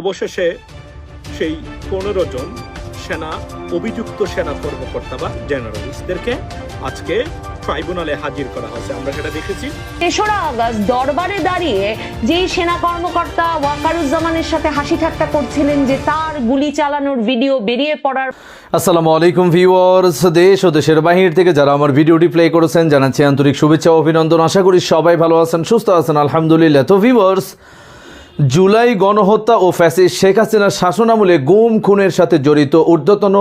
অবশেষে সেই পনেরো জন সেনা অভিযুক্ত সেনা কর্মকর্তা বা জেনারেলসদেরকে আজকে ট্রাইব্যুনালে হাজির করা হয়েছে। আমরা সেটা দেখেছি। তেসরা আগস্ট দরবারে দাঁড়িয়ে যেই সেনা কর্মকর্তা ওয়াকারুজ্জামানের সাথে হাসি ঠাট্টা করছিলেন যে তার গুলি চালানোর ভিডিও বেরিয়ে পড়ার আসসালামু আলাইকুম ভিউয়ার্স দেশ ও দেশের বাহির থেকে যারা আমার ভিডিওটি প্লে করেছেন জানাচ্ছি আন্তরিক শুভেচ্ছা অভিনন্দন। আশা করি সবাই ভালো আছেন সুস্থ আছেন আলহামদুলিল্লাহ। তো ভিউয়ার্স জুলাই গণহত্যা ও ফ্যাসিস্ট শেখ হাসিনার শাসনামলে গুম খুনের সাথে জড়িত ঊর্ধ্বতন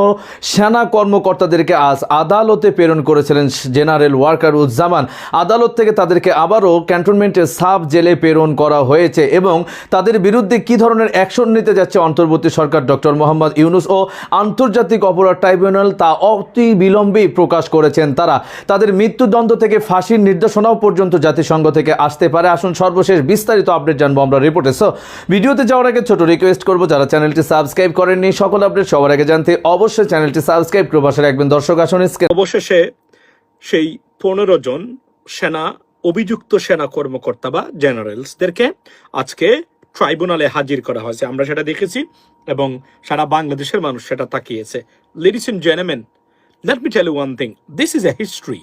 সেনা কর্মকর্তাদেরকে আজ আদালতে প্রেরণ করেছিলেন জেনারেল ওয়ার্কার উজ্জামান আদালত থেকে তাদেরকে আবারও ক্যান্টনমেন্টের সাব জেলে প্রেরণ করা হয়েছে এবং তাদের বিরুদ্ধে কী ধরনের অ্যাকশন নিতে যাচ্ছে অন্তর্বর্তী সরকার ডক্টর মোহাম্মদ ইউনুস ও আন্তর্জাতিক অপরাধ ট্রাইব্যুনাল তা অতি বিলম্বেই প্রকাশ করেছেন তারা। তাদের মৃত্যুদণ্ড থেকে ফাঁসির নির্দেশনাও পর্যন্ত জাতিসংঘ থেকে আসতে পারে। আসুন সর্বশেষ বিস্তারিত আপডেট জানব আমরা রিপোর্টে। সো ভিডিওতে যাওয়ার আগে ছোট রিকোয়েস্ট করব, যারা চ্যানেলটি সাবস্ক্রাইব করেননি, সকল আপডেট সবার আগে জানতে অবশ্যই চ্যানেলটি সাবস্ক্রাইব করে, পাশে রাখবেন দর্শক আসনে অবশেষে সেই পনেরো জন সেনা, অভিযুক্ত সেনা কর্মকর্তা বা জেনারেলসদেরকে আজকে ট্রাইব্যুনালে হাজির করা হয়েছে। আমরা সেটা দেখেছি এবং সারা বাংলাদেশের মানুষ সেটা তাকিয়েছে। Ladies and জেনেমেন let me tell one thing this is a history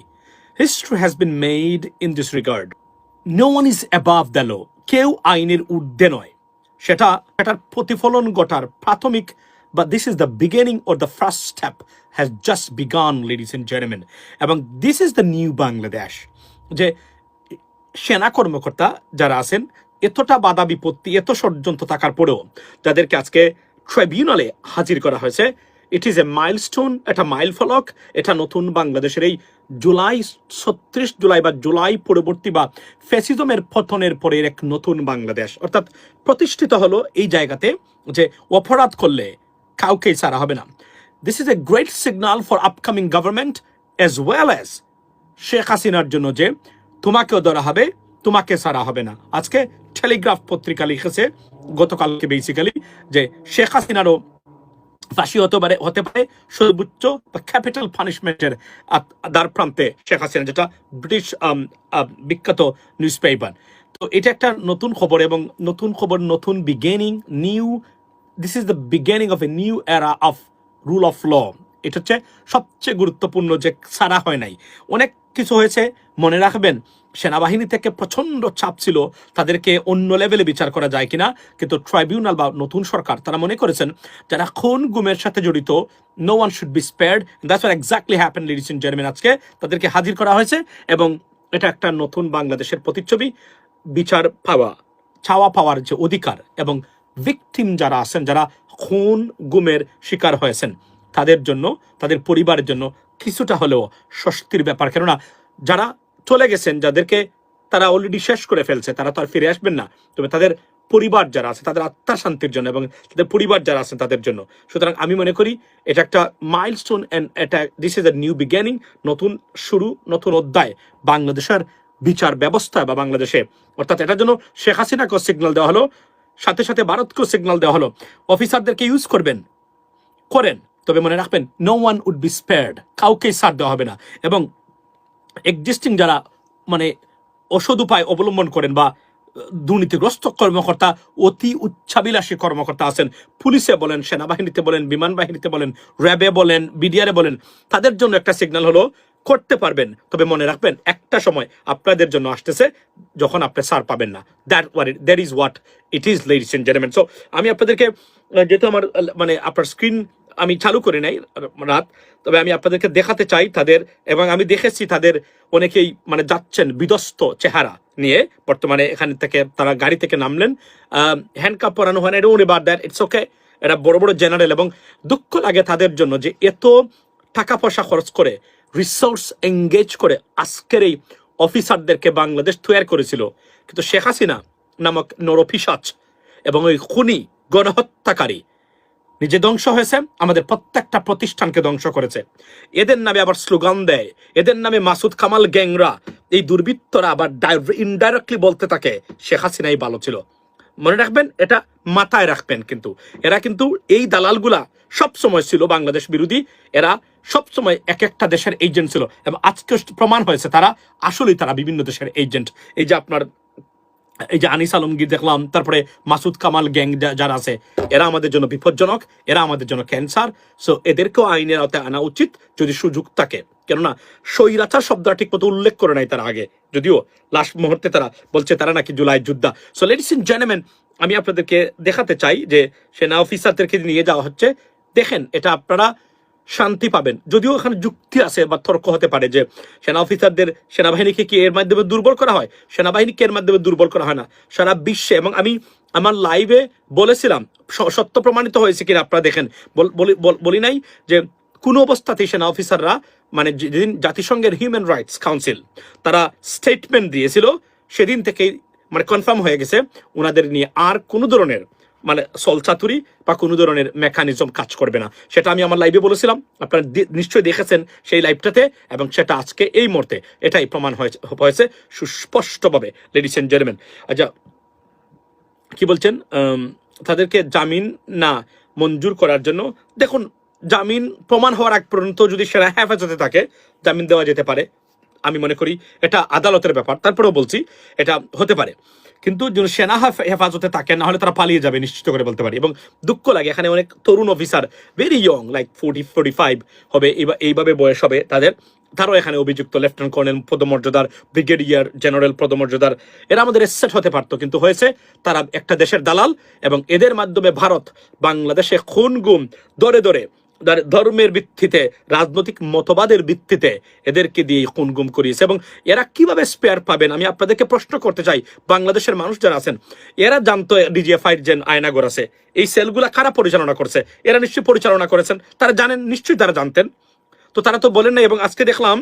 history has been made in this regard no one is above the law কেউ আইনের ঊর্ধ্বে নয়। সেটা এটার প্রতিফলন ঘটার প্রাথমিক বা this is the beginning or the first step has just begun ladies and gentleman এবং this is the new Bangladesh যে সেনা কর্মকর্তা যারা আছেন, এতটা বাধা বিপত্তি, এত ষড়যন্ত্র থাকার পরেও যাদেরকে আজকে ট্রাইব্যুনালে হাজির করা হয়েছে। ইট ইজ এ মাইলস্টোন এটা মাইল ফলক, এটা নতুন বাংলাদেশের এই জুলাই, ছত্রিশ জুলাই বা জুলাই পরবর্তী বা ফ্যাসিজমের পতনের পরের এক নতুন বাংলাদেশ। অর্থাৎ প্রতিষ্ঠিত হলো এই জায়গাতে যে অপরাধ করলে কাউকেই ছাড়া হবে না। This is a great signal for upcoming government as well as Sheikh হাসিনার জন্য যে তোমাকেও ধরা হবে, তোমাকে ছাড়া হবে না। আজকে টেলিগ্রাফ পত্রিকা লিখেছে গতকালকে বেসিক্যালি যে শেখ হাসিনারও ফাঁসি হতে পারে হতে পারে। সর্বোচ্চ ক্যাপিটাল পানিশমেন্টের দ্বার প্রান্তে শেখ হাসিনা, যেটা ব্রিটিশ বিখ্যাত নিউজ পেপার তো এটা একটা নতুন খবর এবং নতুন খবর, নতুন beginning new this is the beginning of a new era of rule of law এটা হচ্ছে সবচেয়ে গুরুত্বপূর্ণ যে সারা হয় নাই। অনেক কিছু হয়েছে, মনে রাখবেন, সেনাবাহিনী থেকে প্রচণ্ড চাপ ছিল, তাদেরকে অন্য লেভেলে বিচার করা যায় কিনা, কিন্তু ট্রাইব্যুনাল বা নতুন সরকার, তারা মনে করেছেন, যারা খুন গুমের সাথে জড়িত no one should be spared that's what exactly happen ladies and gentleman আজকে তাদেরকে হাজির করা হয়েছে, এবং এটা একটা নতুন বাংলাদেশের প্রতিচ্ছবি, বিচার পাওয়া, চাওয়া পাওয়ার যে অধিকার, এবং ভিকটিম যারা আছেন, যারা খুন, গুমের শিকার হয়েছেন তাদের জন্য, তাদের পরিবারের জন্য কিছুটা হলেও স্বস্তির ব্যাপার। কেননা যারা চলে গেছেন, যাদেরকে তারা অলরেডি শেষ করে ফেলছে, তারা তো আর ফিরে আসবেন না। তবে তাদের পরিবার যারা আছে, তাদের আত্মার শান্তির জন্য এবং তাদের পরিবার যারা আছেন তাদের জন্য। সুতরাং আমি মনে করি এটা একটা মাইলস্টোন অ্যান্ড এটা this is a new beginning নতুন শুরু, নতুন অধ্যায়। বাংলাদেশের বিচার ব্যবস্থা বা বাংলাদেশে, অর্থাৎ এটার জন্য শেখ হাসিনাকেও সিগন্যাল দেওয়া হলো, সাথে সাথে ভারতকেও সিগন্যাল দেওয়া হলো। অফিসারদেরকে ইউজ করবেন, করেন। তবে মনে রাখবেন no one would be spared কাউকেই ছাড় দেওয়া হবে না। এবং এক্সিস্টিং যারা মানে অসদ উপায় অবলম্বন করেন বা দুর্নীতিগ্রস্ত কর্মকর্তা, অতি উচ্চাবিলাসী কর্মকর্তা আছেন, পুলিশে বলেন, সেনাবাহিনীতে বলেন, বিমান বাহিনীতে বলেন, র্যাবে বলেন বিডিআরে বলেন, তাদের জন্য একটা সিগন্যাল হলো, করতে পারবেন। তবে মনে রাখবেন, একটা সময় আপনাদের জন্য আসতেছে, যখন আপনি সার পাবেন না। That what that is what it is ladies and gentleman so আমি আপনাদেরকে যেহেতু আমার মানে আপনার স্ক্রিন আমি চালু করি নাই রাত, তবে আমি আপনাদেরকে দেখাতে চাই তাদের এবং আমি দেখেছি তাদের অনেকেই মানে যাচ্ছেন বিধ্বস্ত চেহারা নিয়ে। বর্তমানে এখান থেকে তারা গাড়ি থেকে নামলেন। হ্যান্ডকাপ পরানো হয় না এটা এবার দ্যাট ইটস ওকে বড় বড় জেনারেল এবং দুঃখ লাগে তাদের জন্য যে এত টাকা পয়সা খরচ করে রিসোর্স এঙ্গেজ করে আজকের এই অফিসারদেরকে বাংলাদেশ তৈরি করেছিল। কিন্তু শেখ হাসিনা নামক নরপিসাচ এবং ওই খুনি গণহত্যাকারী নিজে ধ্বংস হয়েছে, আমাদের প্রত্যেকটা প্রতিষ্ঠানকে ধ্বংস করেছে। এদের নামে আবার স্লোগান দেয়, এদের নামে মাসুদ কামাল গ্যাংরা। এই দুর্বৃত্তরা আবার ইনডাইরেক্টলি বলতে থাকে, শেখ হাসিনাই ভালো ছিল। মনে রাখবেন, এটা মাথায় রাখবেন কিন্তু। এরা কিন্তু এই দালালগুলা সব সময় ছিল বাংলাদেশ বিরোধী, এরা সব সময় এক একটা দেশের এজেন্ট ছিল। এবং আজকে প্রমাণ হয়েছে, তারা আসলেই তারা বিভিন্ন দেশের এজেন্ট এই যে আপনার এই যে আনিস আলমগীর দেখলাম, তারপরে মাসুদ কামাল গ্যাং যারা আছে, এরা আমাদের জন্য বিপজ্জনক, এরা আমাদের জন্য ক্যান্সার সো এদেরকেও আইনের আওতায় আনা উচিত যদি সুযোগ থাকে। কেননা, স্বৈরাচার শব্দটা ঠিক মতো উল্লেখ করে নাই তারা আগে। যদিও লাস্ট মুহূর্তে তারা বলছে তারা নাকি জুলাই যোদ্ধা। সো লেডিস ইন জেনেমেন আমি আপনাদেরকে দেখাতে চাই যে সেনা অফিসারদেরকে নিয়ে যাওয়া হচ্ছে। দেখেন, এটা আপনারা শান্তি পাবেন। যদিও এখানে যুক্তি আছে বা তর্ক হতে পারে যে সেনা অফিসারদের সেনাবাহিনীকে কি এর মাধ্যমে দুর্বল করা হয়? সেনাবাহিনীকে এর মাধ্যমে দুর্বল করা হয় না। সারা বিশ্বে এবং আমি আমার লাইভে বলেছিলাম সত্য প্রমাণিত হয়েছে কিনা আপনারা দেখেন। বলি নাই যে কোনো অবস্থাতেই সেনা অফিসাররা মানে যেদিন জাতিসংঘের হিউম্যান রাইটস কাউন্সিল তারা স্টেটমেন্ট দিয়েছিল, সেদিন থেকেই মানে কনফার্ম হয়ে গেছে ওনাদের নিয়ে আর কোনো ধরনের মানে সলচাতুরি বা কোনো ধরনের মেকানিজম কাজ করবে না। সেটা আমি আমার লাইভে বলেছিলাম। আপনারা নিশ্চয়ই দেখেছেন সেই লাইভটাতে এবং সেটা আজকে এই মুহূর্তে। এটাই প্রমাণ হয়েছে সুস্পষ্টভাবে। লেডিস এন্ড জেন্টলম্যান আচ্ছা কি বলছেন? তাদেরকে জামিন না মঞ্জুর করার জন্য। দেখুন, জামিন প্রমাণ হওয়ার আগ পর্যন্ত যদি সেরা হেফাজতে থাকে, জামিন দেওয়া যেতে পারে। আমি মনে করি এটা আদালতের ব্যাপার। তারপরেও বলছি, এটা হতে পারে। কিন্তু যদি সেনা হেফাজতে থাকে, না হলে তারা পালিয়ে যাবে, নিশ্চিত করে বলতে পারি। এবং দুঃখ লাগে, এখানে অনেক তরুণ officer very young like forty forty five হবে এইভাবে বয়স হবে তাদের। তারাও এখানে অভিযুক্ত লেফটেন্যান্ট কর্নেল পদমর্যাদার ব্রিগেডিয়ার জেনারেল পদমর্যাদার। এরা আমাদের এসেট হতে পারতো, কিন্তু হয়েছে, তারা একটা দেশের দালাল এবং এদের মাধ্যমে ভারত বাংলাদেশে খুন গুম দরে দরে ধর্মের ভিত্তিতে, রাজনৈতিক মতবাদের ভিত্তিতে এদেরকে দিয়ে খুন গুম করিয়েছে এবং এরা কীভাবে স্পেয়ার পাবেন? আমি আপনাদেরকে প্রশ্ন করতে চাই। বাংলাদেশের মানুষ যারা আছেন, এরা জানতো ডিজিএফআই যে আয়নাগর আছে। এই সেলগুলা কারা পরিচালনা করছে? এরা নিশ্চয়ই পরিচালনা করেছেন। তারা জানেন, নিশ্চয়ই তারা জানতেন। তো তারা তো বলেন না এবং আজকে দেখলাম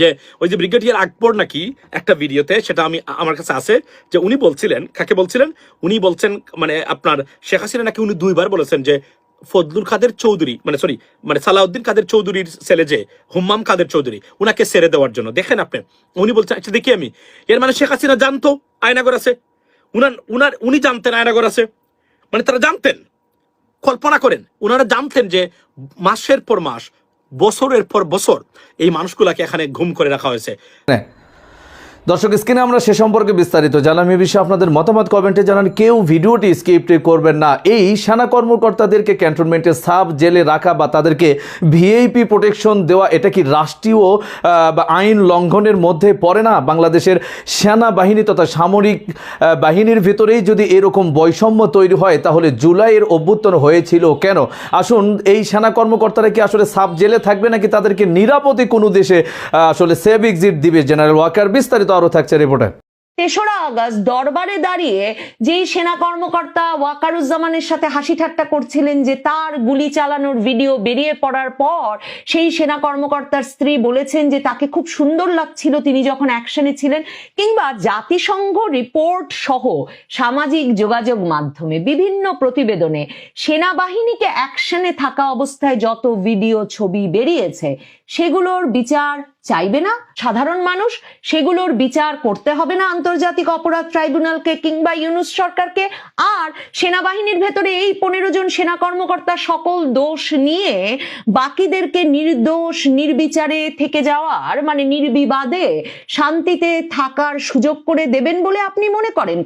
যে ওই যে ব্রিগেডিয়ার আকবর নাকি একটা ভিডিওতে, সেটা আমি আমার কাছে আছে, যে উনি বলছিলেন, কাকে বলছিলেন? উনি বলছেন মানে আপনার শেখ হাসিনা নাকি উনি দুইবার বলেছেন যে ফজলুল কাদের চৌধুরী মানে সরি মানে সালাউদ্দিন কাদের চৌধুরীর ছেলে যে, হুম্মাম কাদের চৌধুরী, উনাকে ছেড়ে দেওয়ার জন্য। দেখেন আপনি, উনি বলছেন আচ্ছা দেখি আমি, এর মানে শেখ হাসিনা জানতো আয়নাগর আছে? উনার উনার, উনি জানতেন আয়নাগর আছে? মানে তারা জানতেন, কল্পনা করেন ওনারা জানতেন যে মাসের পর মাস, বছরের পর বছর এই মানুষগুলাকে এখানে ঘুম করে রাখা হয়েছে। হ্যাঁ। দর্শক, স্ক্রিনে আমরা সে সম্পর্কে বিস্তারিত জানলাম। এ বিষয়ে আপনাদের মতামত কমেন্টে জানান। কেউ ভিডিওটি স্কিপ করবেন না। এই সেনা কর্মকর্তাদেরকে ক্যান্টনমেন্টে সাব জেলে রাখা বা তাদেরকে ভিআইপি প্রোটেকশন দেওয়া, এটা কি রাষ্ট্রীয় বা আইন লঙ্ঘনের মধ্যে পড়ে না? বাংলাদেশের সেনা বাহিনী তথা সামরিক বাহিনীর ভিতরেই যদি এরকম বৈষম্য তৈরি হয়, তাহলে জুলাইয়ের অভ্যুত্থান হয়েছিল কেন? আসুন, এই সেনা কর্মকর্তারা কি আসলে সাব জেলে থাকবে নাকি তাদেরকে নিরাপদে কোনো দেশে আসলে সেভ এক্সিট দিবে? জেনারেল ওয়াকার বিস্তারিত আরও থাকছে রিপোর্টে তেসরা আগস্ট দরবারে দাঁড়িয়ে যেই সেনা কর্মকর্তা ওয়াকারুজ্জামানের সাথে হাসি ঠাট্টা করছিলেন যে তার গুলি চালানোর ভিডিও বেরিয়ে পড়ার পর সেই সেনা কর্মকর্তার স্ত্রী বলেছেন যে তাকে খুব সুন্দর লাগছিল তিনি যখন অ্যাকশনে ছিলেন কিংবা জাতিসংঘ রিপোর্ট সহ সামাজিক যোগাযোগ মাধ্যমে বিভিন্ন প্রতিবেদনে সেনাবাহিনীকে অ্যাকশনে থাকা অবস্থায় যত ভিডিও ছবি বেরিয়েছে সেগুলোর বিচার চাইবে না? সাধারণ মানুষ, সেগুলোর বিচার করতে হবে না আন্তর্জাতিক অপরাধ ট্রাইব্যুনালকে কিংবা ইউনুস সরকারকে। আর সেনাবাহিনীর ভেতরে এই পনেরো জন সেনা কর্মকর্তা সকল দোষ নিয়ে বাকিদেরকে নির্দোষ, নির্বিচারে থেকে যাওয়ার মানে নির্বিবাদে শান্তিতে থাকার সুযোগ করে দেবেন বলে আপনি মনে করেন?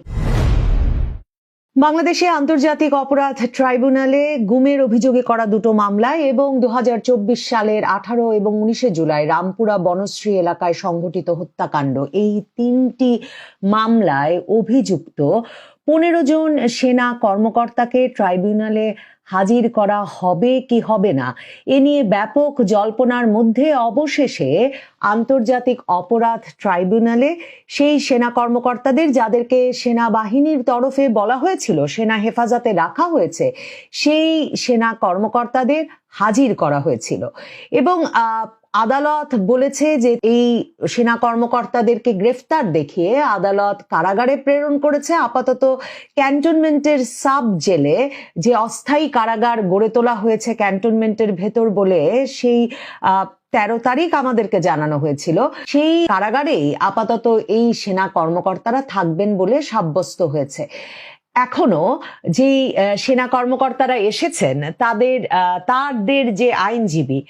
বাংলাদেশে আন্তর্জাতিক অপরাধ ট্রাইব্যুনালে গুমের অভিযোগে করা দুটো মামলায় এবং দু হাজার চব্বিশ সালের আঠারো এবং উনিশে জুলাই রামপুরা বনশ্রী এলাকায় সংঘটিত হত্যাকাণ্ড। এই তিনটি মামলায় অভিযুক্ত পনেরো জন সেনা কর্মকর্তাকে ট্রাইব্যুনালে হাজির করা হবে কি হবে না? এ নিয়ে ব্যাপক জল্পনার মধ্যে অবশেষে আন্তর্জাতিক অপরাধ ট্রাইব্যুনালে সেই সেনা কর্মকর্তাদের, যাদেরকে সেনাবাহিনীর তরফে বলা হয়েছিল, সেনা হেফাজতে রাখা হয়েছে, সেই সেনা কর্মকর্তাদের হাজির করা হয়েছিল। এবং আদালত বলেছে যে এই সেনা কর্মকর্তাদেরকে গ্রেফতার দেখিয়ে আদালত কারাগারে প্রেরণ করেছে আপাতত ক্যান্টনমেন্টের সাব জেলে। যে অস্থায়ী কারাগার গড়ে তোলা হয়েছে ক্যান্টনমেন্টের ভেতর বলে সেই তেরো তারিখ আমাদেরকে জানানো হয়েছিল। সেই কারাগারেই আপাতত এই সেনা কর্মকর্তারা থাকবেন বলে সাব্যস্ত হয়েছে। এখনও যেই সেনা কর্মকর্তারা এসেছেন, তাদের তাদের যে আইনজীবী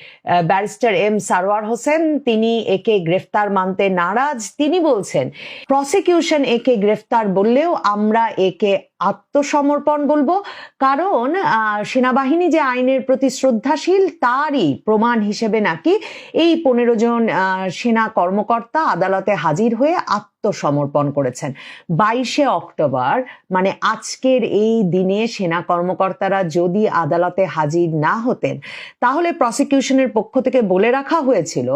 ব্যারিস্টার এম সারোয়ার হোসেন, তিনি একে গ্রেফতার মানতে নারাজ। তিনি বলছেন, প্রসিকিউশন একে গ্রেফতার বললেও আমরা একে আত্মসমর্পণ বলব। কারণ সেনাবাহিনী যে আইনের প্রতি শ্রদ্ধাশীল, তারই প্রমাণ হিসেবে নাকি এই পনেরো জন সেনা কর্মকর্তা আদালতে হাজির হয়ে আত্মসমর্পণ করেছেন। বাইশে অক্টোবর মানে আজকের এই দিনে সেনা কর্মকর্তারা যদি আদালতে হাজির না হতেন, তাহলে প্রসিকিউশনের পক্ষ থেকে বলে রাখা হয়েছিল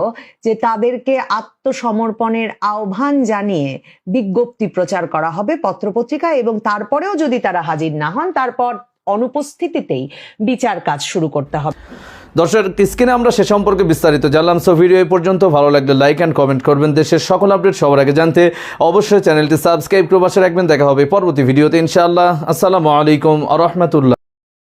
যে তাদেরকে আত্মসমর্পণের আহ্বান জানিয়ে বিজ্ঞপ্তি প্রচার করা হবে পত্রপত্রিকা এবং তারপরেও যদি তারা হাজির না হন, তারপর অনুপস্থিতিতেই বিচার কাজ শুরু করতে হবে। দর্শক, স্ক্রিনে আমরা সে সম্পর্কে বিস্তারিত জানলাম। সো ভিডিও এই পর্যন্ত ভালো লাগলে লাইক অ্যান্ড কমেন্ট করবেন। দেশের সকল আপডেট সবার আগে জানতে অবশ্যই চ্যানেলটি সাবস্ক্রাইব করে পাশে রাখবেন। দেখা হবে পরবর্তী ভিডিওতে ইনশাআল্লাহ। আসসালামু আলাইকুম আ রহমতুল্লাহ।